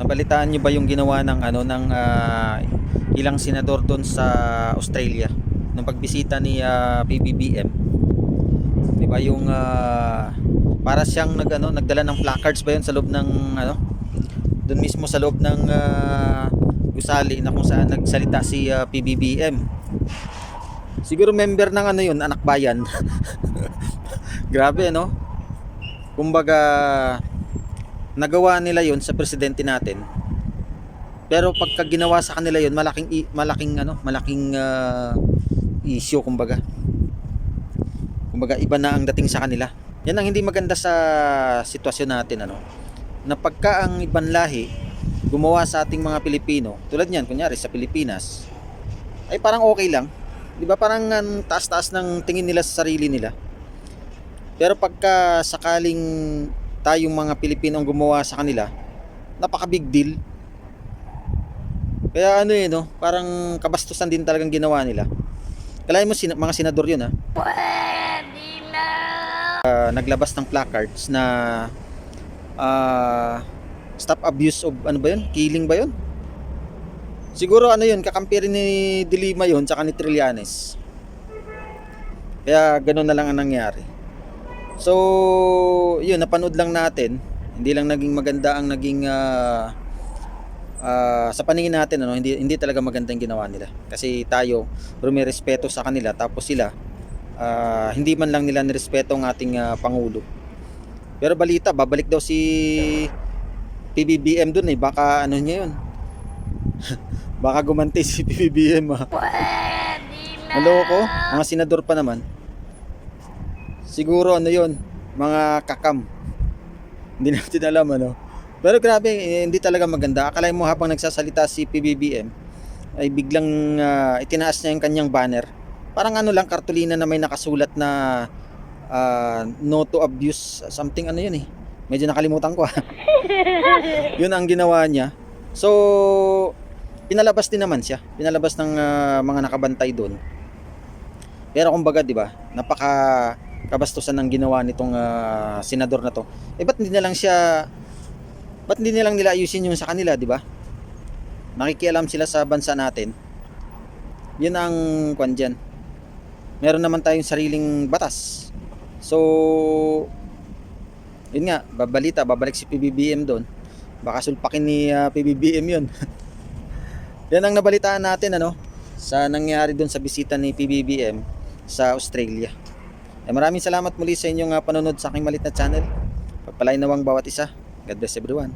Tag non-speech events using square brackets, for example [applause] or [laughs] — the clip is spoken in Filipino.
Nabalitaan niyo ba yung ginawa ng ano ng ah, ilang senador doon sa Australia nung pagbisita ni ah, PBBM? 'Di ba yung ah, para siyang nag ano, nagdala ng placards ba yun sa loob ng ano? Doon mismo sa loob ng ah, gusali na kung saan nagsalita si ah, PBBM. Siguro member ng ano yun, anak bayan. [laughs] Grabe no? Kumbaga nagawa nila yon sa presidente natin. Pero pagka ginawa sa kanila yon, malaking malaking ano, malaking ah, issue kumbaga. Kumbaga iba na ang dating sa kanila. Yan ang hindi maganda sa sitwasyon natin ano. Na pagka ang ibang lahi gumawa sa ating mga Pilipino, tulad niyan kunyari sa Pilipinas, ay parang okay lang. 'Di ba? Parang ang taas-taas ng tingin nila sa sarili nila. Pero pagka sakaling tayong mga Pilipino ang gumawa sa kanila, napaka big deal. Kaya ano eh, no? Parang kabastusan din talagang ginawa nila. Kalahin mo sina- mga senador yun ha. Ah, naglabas ng placards na ah, stop abuse of ano ba yun? Killing ba yun? Siguro ano yun, kakampi rin ni Dilima yun tsaka ni Trillanes. Kaya ganun na lang ang nangyari. So, yun, napanood lang natin. Hindi lang naging maganda ang naging ah, ah, sa paningin natin ano, hindi hindi talaga maganda yung ginawa nila. Kasi tayo rumirespeto sa kanila tapos sila ah, hindi man lang nila nirespeto ang ating ah, pangulo. Pero balita, babalik daw si PBBM dun eh. Baka ano niya yun. [laughs] Baka gumanti si PBBM ah. Naloko, mga senador pa naman. Siguro ano yon mga kakam. Hindi natin alam ano. Pero grabe, eh, hindi talaga maganda. Akala mo habang nagsasalita si PBBM, ay biglang ah, itinaas niya yung kanyang banner. Parang ano lang, kartulina na may nakasulat na ah, no to abuse, something ano yun eh. Medyo nakalimutan ko ah. [laughs] yun ang ginawa niya. So, pinalabas din naman siya. Pinalabas ng ah, mga nakabantay doon. Pero kumbaga, 'di ba? Napaka kabastusan ng ginawa nitong ah, senador na 'to. Eh ba't hindi na lang siya ba't hindi na lang nila ayusin yung sa kanila, 'di ba? Nakikialam sila sa bansa natin. 'Yun ang kwan dyan. Meron naman tayong sariling batas. So, yun nga, babalita, babalik si PBBM doon. Baka sulpakin ni ah, PBBM yun. [laughs] Yan ang nabalitaan natin ano sa nangyari doon sa bisita ni PBBM sa Australia. Eh, maraming salamat muli sa inyong ah, panonood sa aking malit na channel. Pagpalain nawang bawat isa. God bless everyone.